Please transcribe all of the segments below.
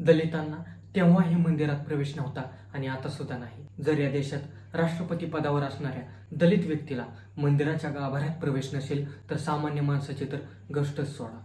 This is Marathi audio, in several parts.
दलितांना तेव्हाही मंदिरात प्रवेश नव्हता आणि आता सुद्धा नाही. जर या देशात राष्ट्रपती पदावर असणाऱ्या दलित व्यक्तीला मंदिराच्या गाभाऱ्यात प्रवेश नसेल तर सामान्य माणसाची तर गोष्टच सोडा.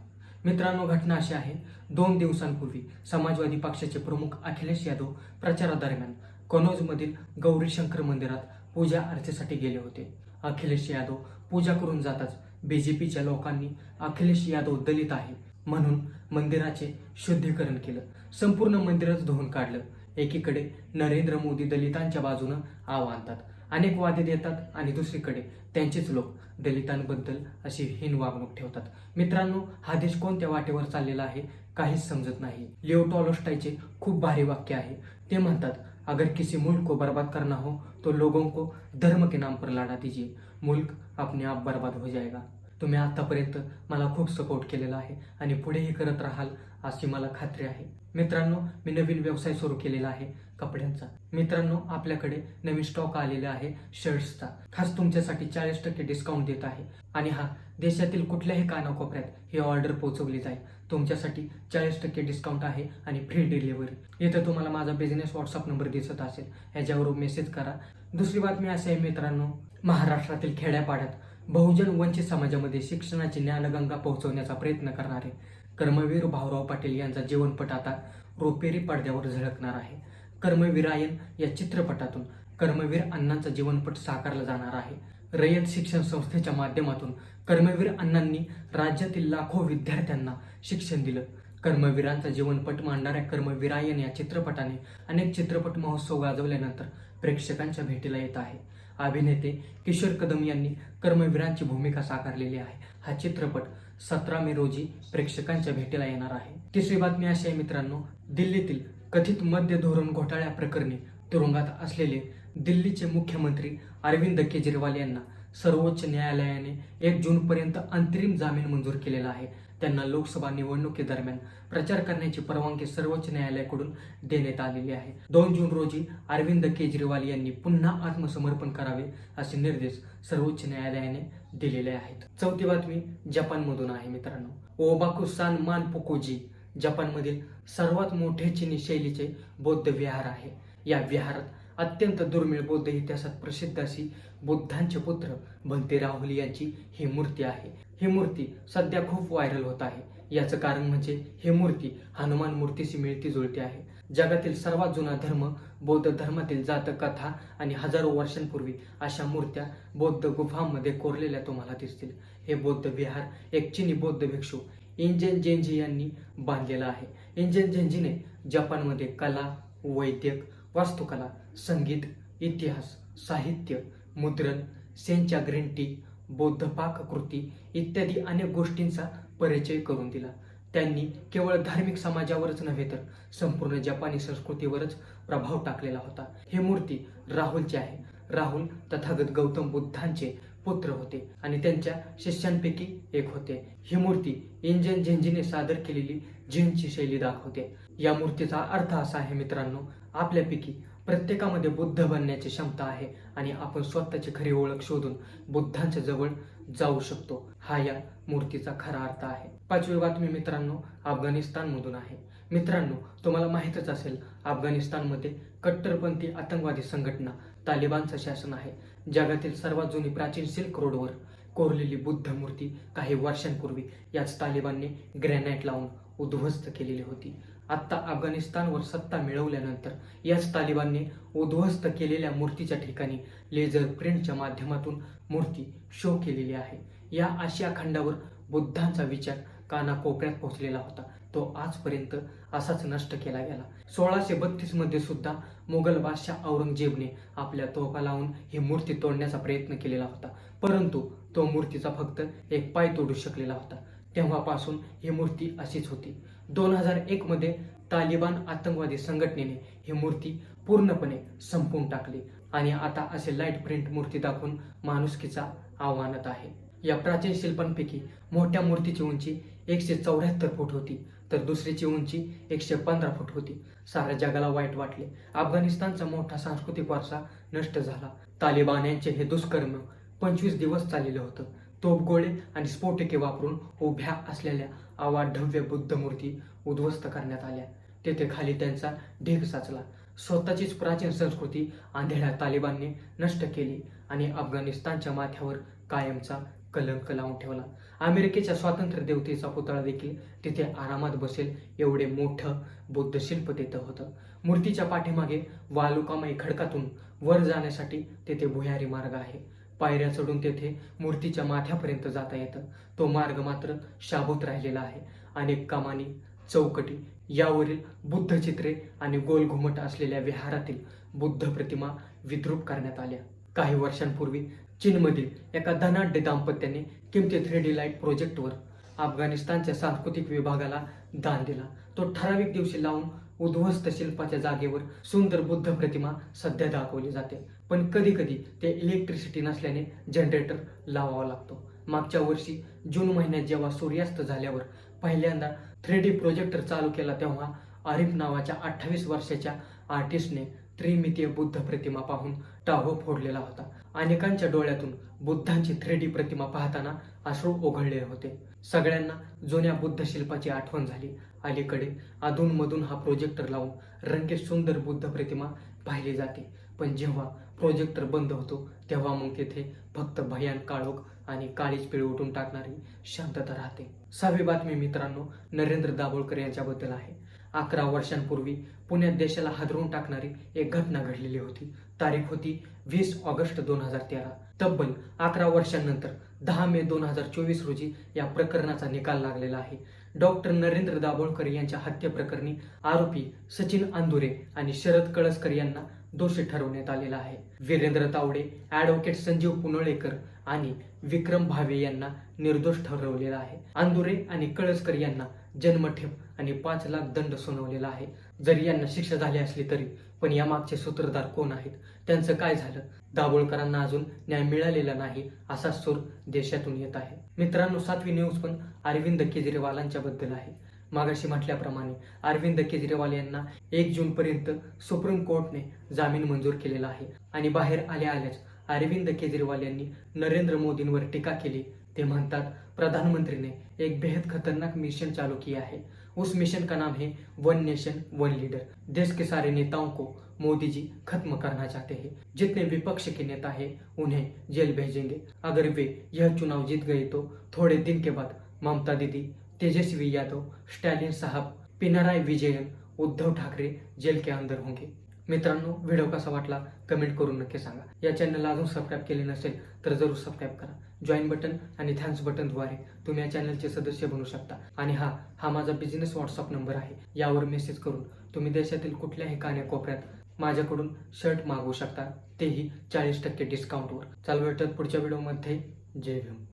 मित्रांनो घटना अशी आहे दोन दिवसांपूर्वी समाजवादी पक्षाचे प्रमुख अखिलेश यादव प्रचारादरम्यान कनौजमधील गौरीशंकर मंदिरात पूजा अर्चेसाठी गेले होते. अखिलेश यादव पूजा करून जाताच बीजेपीच्या लोकांनी अखिलेश यादव दलित आहे म्हणून मंदिराचे शुद्धीकरण केलं. संपूर्ण मंदिरच धुवून काढलं. एकीकडे नरेंद्र मोदी दलितांच्या बाजूनं आव आणतात. अनेक वादे देतात आणि दुसरीकडे त्यांचेच लोक दलितांबद्दल अशी हीन वागणूक ठेवतात. मित्रांनो हा देश कोणत्या वाटेवर चाललेला आहे काहीच समजत नाही. लिओ टॉलोस्टायचे खूप भारी वाक्य आहे. ते म्हणतात अगर किसी मुल्क को बर्बाद करना हो तो लोगों को धर्म के नाम पर लढा दीजिए. मुल्क अपने आप बर्बाद हो जाएगा. तुम्ही आतापर्यंत मला खूप सपोर्ट केलेला आहे आणि पुढेही करत राहाल अशी मला खात्री आहे. मित्रांनो मी नवीन व्यवसाय सुरू केलेला आहे कपड्यांचा. मित्रांनो आपल्याकडे नवीन स्टॉक आलेला आहे शर्ट्सचा खास तुमच्यासाठी चाळीस टक्के डिस्काउंट देत आहे. आणि हा देशातील कुठल्याही कानाकोपऱ्यात ही ऑर्डर पोहोचवली जाईल. तुमच्यासाठी चाळीस टक्के डिस्काउंट आहे आणि फ्री डिलिव्हरी इथं तुम्हाला माझा बिझनेस व्हॉट्सअप नंबर दिसत असेल. ह्याच्यावरून मेसेज करा. दुसरी बातमी अशी आहे मित्रांनो महाराष्ट्रातील खेड्यापाड्यात बहुजन वंचित समाजामध्ये शिक्षणाची ज्ञानगंगा पोहोचवण्याचा प्रयत्न करणारे कर्मवीर भाऊराव पाटील यांचा जीवनपट आता रोपेरी पडद्यावर झळकणार आहे. कर्मवीरायन या चित्रपटातून कर्मवीर अण्णांचा जीवनपट साकारला जाणार आहे. रयत शिक्षण संस्थेच्या माध्यमातून कर्मवीर अण्णांनी राज्यातील लाखो विद्यार्थ्यांना शिक्षण दिलं. कर्मवीरांचा जीवनपट मांडणाऱ्या कर्मवीरायन या चित्रपटाने अनेक चित्रपट महोत्सव गाजवल्यानंतर प्रेक्षकांच्या भेटीला येत आहे. अभिनेते किशोर कदम यांनी कर्मवीरांची भूमिका साकारलेली आहे. हा चित्रपट सतरा मे रोजी प्रेक्षकांच्या भेटीला येणार आहे. तिसरी बातमी अशी आहे मित्रांनो दिल्लीतील कथित मद्य धोरण घोटाळ्या प्रकरणी तुरुंगात असलेले दिल्लीचे मुख्यमंत्री अरविंद केजरीवाल यांना सर्वोच्च न्यायालयाने एक जूनपर्यंत अंतरिम जामीन मंजूर केलेला आहे. त्यांना लोकसभा निवडणुकीदरम्यान प्रचार करण्याची परवानगी सर्वोच्च न्यायालयाकडून देण्यात आलेली आहे. दोन जून रोजी अरविंद केजरीवाल यांनी पुन्हा आत्मसमर्पण करावे असे निर्देश सर्वोच्च न्यायालयाने दिलेले आहेत. चौथी बातमी जपानमधून आहे मित्रांनो. ओबाकू सान पुकोजी जपानमधील सर्वात मोठे चिनी शैलीचे बौद्ध विहार आहे. या विहारात अत्यंत दुर्मिळ बौद्ध इतिहासात प्रसिद्ध अशी बुद्धांचे पुत्र भंते राहुल यांची ही मूर्ती आहे. ही मूर्ती सध्या खूप व्हायरल होत आहे. याचं कारण म्हणजे ही मूर्ती हनुमान मूर्तीशी मिळती जुळती आहे. जगातील सर्वात जुना धर्म बौद्ध धर्मातील जातकथा आणि हजारो वर्षांपूर्वी अशा मूर्त्या बौद्ध गुफांमध्ये कोरलेल्या तुम्हाला दिसतील. हे बौद्ध विहार एक चिनी बौद्ध भिक्षू इंजन जेंजी यांनी बांधलेलं आहे. इंजन जेंजीने जपानमध्ये कला वैद्यक वास्तुकला संगीत इतिहास साहित्य मुद्रण सेंच्या ग्रीन टी बौद्ध पाककृती इत्यादी अनेक गोष्टींचा परिचय करून दिला. त्यांनी केवळ धार्मिक समाजावरच नव्हे तर संपूर्ण जपानी संस्कृतीवरच प्रभाव टाकलेला होता. हे मूर्ती राहुलची आहे. राहुल तथागत गौतम बुद्धांचे पुत्र होते आणि त्यांच्या शिष्यांपैकी एक होते. ही मूर्ती इंजन झेंजीने सादर केलेली झेनची शैली दाखवते. या मूर्तीचा अर्थ असा आहे मित्रांनो आपल्यापैकी प्रत्येकामध्ये बुद्ध बनण्याची क्षमता आहे आणि आपण स्वतःची खरी ओळख शोधून बुद्धांच्या जवळ जाऊ शकतो. हा या मूर्तीचा खरा अर्थ आहे. पाचवी बातमी मित्रांनो अफगाणिस्तानमधून आहे. मित्रांनो तुम्हाला माहीतच असेल अफगाणिस्तानमध्ये कट्टरपंथी आतंकवादी संघटना तालिबानचं शासन आहे. जगातील सर्वात जुनी प्राचीन सिल्क रोडवर कोरलेली बुद्ध मूर्ती काही वर्षांपूर्वी याच तालिबानने ग्रॅनाइट लावून उद्ध्वस्त केलेली होती. आत्ता अफगाणिस्तानवर सत्ता मिळवल्यानंतर याच तालिबानने उद्ध्वस्त केलेल्या मूर्तीच्या ठिकाणी लेझर प्रिंटच्या माध्यमातून मूर्ती शो केलेली आहे. या आशिया खंडावर बुद्धांचा विचार कानाकोपऱ्यात पोहोचलेला होता. तो आजपर्यंत असाच नष्ट केला गेला. सोळाशे बत्तीसमध्ये सुद्धा मुघल बादशाह औरंगजेबने आपल्या तोफा लावून ही मूर्ती तोडण्याचा प्रयत्न केलेला होता. परंतु तो मूर्तीचा फक्त एक पाय तोडू शकलेला होता. तेव्हापासून ही मूर्ती अशीच होती. दोन हजार एक मध्ये तालिबान आतंकवादी संघटनेने ही मूर्ती पूर्णपणे संपवून टाकली. आणि आता असे लाइट प्रिंट मूर्ती दाखवून माणुसकीचा आव्हानात आहे. या प्राचीन शिल्पांपैकी मोठ्या मूर्तीची उंची एकशे चौऱ्याहत्तर फूट होती तर दुसरीची उंची एकशे पंधरा फूट होती. साऱ्या जगाला वाईट वाटले. अफगाणिस्तानचा मोठा सांस्कृतिक वारसा नष्ट झाला. तालिबान यांचे हे दुष्कर्म पंचवीस दिवस चाललेलं होतं. तोफगोळे आणि स्फोटके वापरून उभ्या असलेल्या अवाढव्य बुद्ध मूर्ती उद्ध्वस्त करण्यात आल्या. तेथे खाली त्यांचा ढीग साचला. स्वतःचीच प्राचीन संस्कृती आंधळ्या तालिबानने नष्ट केली आणि अफगाणिस्तानच्या माथ्यावर कायमचा कलंक लावून ठेवला. अमेरिकेच्या स्वातंत्र्य देवतेचा पुतळा देखील तिथे आरामात बसेल एवढे मोठं बुद्ध शिल्प तिथं होतं. मूर्तीच्या पाठीमागे वालुकामय खडकातून वर जाण्यासाठी तेथे भुयारी मार्ग आहे. पायऱ्या चढून तेथे मूर्तीच्या माथ्यापर्यंत जाता येतं. तो मार्ग मात्र शाबूत राहिलेला आहे. अनेक कमानी चौकटी यावरील बुद्ध चित्रे आणि गोल घुमट असलेल्या विहारातील बुद्ध प्रतिमा विद्रूप करण्यात आल्या. काही वर्षांपूर्वी चीनमधील एका धनाढ्य दाम्पत्याने किमती थ्री डी लाइट प्रोजेक्टवर अफगाणिस्तानच्या सांस्कृतिक विभागाला दान दिला. तो ठराविक दिवशी लावून उद्ध्वस्त शिल्पाच्या जागेवर सुंदर बुद्ध प्रतिमा सध्या दाखवली जाते. पण कधी कधी ते इलेक्ट्रिसिटी नसल्याने जनरेटर लावावा लागतो. मागच्या वर्षी जून महिन्यात जेव्हा सूर्यास्त झाल्यावर पहिल्यांदा थ्री डी प्रोजेक्टर चालू केला तेव्हा आरिफ नावाच्या अठ्ठावीस वर्षाच्या आर्टिस्टने त्रिमितीय बुद्ध प्रतिमा पाहून टाहो फोडलेला होता. अनेकांच्या डोळ्यातून बुद्धांची थ्री डी प्रतिमा पाहताना अश्रू ओघळले होते. सगळ्यांना जुन्या बुद्ध शिल्पाची आठवण झाली. अलीकडे अधूनमधून हा प्रोजेक्टर लावून रंगीत सुंदर बुद्ध प्रतिमा पाहिली जाते. पण जेव्हा प्रोजेक्टर बंद होतो तेव्हा मग तेथे फक्त भयान काळोख आणि काळीच पिळ उठून टाकणारी शांतता राहते. सहावी बातमी मित्रांनो नरेंद्र दाभोळकर यांच्याबद्दल आहे. अकरा वर्षांपूर्वी पुण्यात देशाला हादरवून टाकणारी एक घटना घडलेली होती. तारीख होती वीस ऑगस्ट दोन हजार तेरा. तब्बल अकरा वर्षांनंतर दहा मे दोन हजार चोवीस रोजी या प्रकरणाचा निकाल लागलेला आहे. डॉक्टर नरेंद्र दाभोळकर यांच्या हत्येप्रकरणी आरोपी सचिन आंदुरे आणि शरद कळसकर यांना दोषी ठरवण्यात आलेला आहे. वीरेंद्र तावडे ऍडव्होकेट संजीव पुनळेकर आणि विक्रम भावे यांना निर्दोष ठरवलेला आहे. अंदुरे आणि कळसकर यांना जन्मठेप आणि पाच लाख दंड सुनावलेला आहे. जरी यांना शिक्षा झाली असली तरी पण यामागचे सूत्रधार कोण आहेत? त्यांचं काय झालं? दाभोळकरांना अजून न्याय मिळालेला नाही असा सूर देशातून येत आहे. मित्रांनो सातवी न्यूज पण अरविंद केजरीवालांच्या बद्दल आहे. मागाशी म्हटल्याप्रमाणे अरविंद केजरीवाल यांना एक जून पर्यंत सुप्रीम कोर्टने जामीन मंजूर केलेला आहे. आणि बाहेर आल्या आल्याच अरविंद केजरीवाल यांनी नरेंद्र मोदींवर टीका केली. ते म्हणतात प्रधानमंत्री ने एक बेहद खतरनाक मिशन चालू किया है उस मिशन का नाम है वन नेशन वन लीडर देश के सारे नेताओं को मोदी जी खत्म करना चाहते हैं. जितने विपक्ष के नेता हैं उन्हें जेल भेजेंगे. अगर वे यह चुनाव जीत गए तो थोड़े दिन के बाद ममता दीदी तेजस्वी यादव स्टॅलिन साहब पिनाराय विजयन उद्धव ठाकरे जेल के अंदर होंगे. मित्रांनो व्हिडिओ कसा वाटला कमेंट करून नक्की सांगा. या चॅनलला अजून सबस्क्राईब केले नसेल तर जरूर सबस्क्राईब करा. जॉईन बटन आणि थँक्स बटनद्वारे तुम्ही या चॅनलचे सदस्य बनू शकता. आणि हा हा माझा बिझनेस व्हॉट्सअप नंबर आहे. यावर मेसेज करून तुम्ही देशातील कुठल्याही कान्याकोपऱ्यात माझ्याकडून शर्ट मागवू शकता. तेही चाळीस टक्के डिस्काउंटवर चालू भेटत पुढच्या व्हिडिओमध्ये जय भीम.